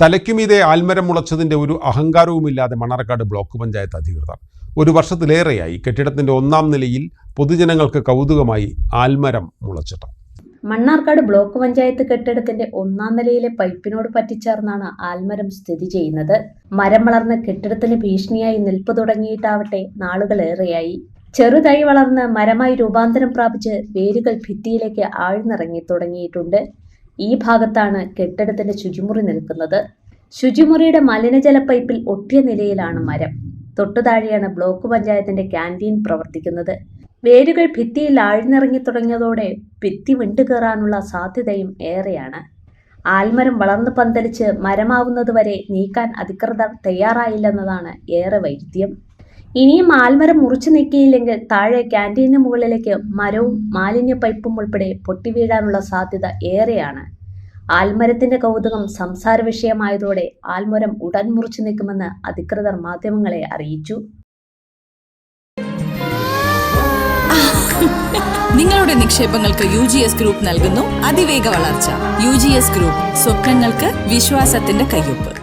തലയ്ക്കുമീതെ ആൽമരം മുളച്ചതിന്റെ ഒരു അഹങ്കാരവുമില്ലാതെ മണ്ണാർക്കാട് ബ്ലോക്ക് പഞ്ചായത്ത് അധികൃതർ. ഒരു വർഷത്തിലേറെയായി കെട്ടിടത്തിന്റെ ഒന്നാം നിലയിൽ പൊതുജനങ്ങൾക്ക് കൗതുകമായി ആൽമരം മുളച്ചിട്ട്. മണ്ണാർക്കാട് ബ്ലോക്ക് പഞ്ചായത്ത് കെട്ടിടത്തിന്റെ ഒന്നാം നിലയിലെ പൈപ്പിനോട് പറ്റിച്ചേർന്നാണ് ആൽമരം സ്ഥിതി ചെയ്യുന്നത്. മരം വളർന്ന് കെട്ടിടത്തിന് ഭീഷണിയായി നിൽപ്പ് തുടങ്ങിയിട്ടാവട്ടെ നാളുകളേറെയായി. ചെറുതായി വളർന്ന് മരമായി രൂപാന്തരം പ്രാപിച്ച് വേരുകൾ ഭിത്തിയിലേക്ക് ആഴ്ന്നിറങ്ങി തുടങ്ങിയിട്ടുണ്ട്. ഈ ഭാഗത്താണ് കെട്ടിടത്തിന്റെ ശുചിമുറി നിൽക്കുന്നത്. ശുചിമുറിയുടെ മലിനജല പൈപ്പിൽ ഒട്ടിയ നിലയിലാണ് മരം. തൊട്ടു താഴെയാണ് ബ്ലോക്ക് പഞ്ചായത്തിന്റെ ക്യാന്റീൻ പ്രവർത്തിക്കുന്നത്. വേരുകൾ ഭിത്തിയിൽ ആഴ്ന്നിറങ്ങി തുടങ്ങിയതോടെ ഭിത്തി വിണ്ടുകയറാനുള്ള സാധ്യതയും ഏറെയാണ്. ആൽമരം വളർന്നു പന്തലിച്ച് മരമാവുന്നതുവരെ നീക്കാൻ അധികൃതർ തയ്യാറായില്ലെന്നതാണ് ഏറെ വൈരുദ്ധ്യം. ഇനിയും ആൽമരം മുറിച്ചു നീക്കിയില്ലെങ്കിൽ താഴെ ക്യാന്റീന് മുകളിലേക്ക് മരവും മാലിന്യ പൈപ്പും ഉൾപ്പെടെ പൊട്ടിവീഴാനുള്ള സാധ്യത ഏറെയാണ്. ആൽമരത്തിന്റെ കൗതുകം സംസാര വിഷയമായതോടെ ആൽമരം ഉടൻ മുറിച്ചു നീക്കുമെന്ന് അധികൃതർ മാധ്യമങ്ങളെ അറിയിച്ചു. നിങ്ങളുടെ നിക്ഷേപങ്ങൾക്ക് യു ജി എസ് ഗ്രൂപ്പ് നൽകുന്നു. അതിവേഗ വളർച്ച. U G S group. സ്വപ്നങ്ങൾക്ക് വിശ്വാസത്തിന്റെ കയ്യൊപ്പ്.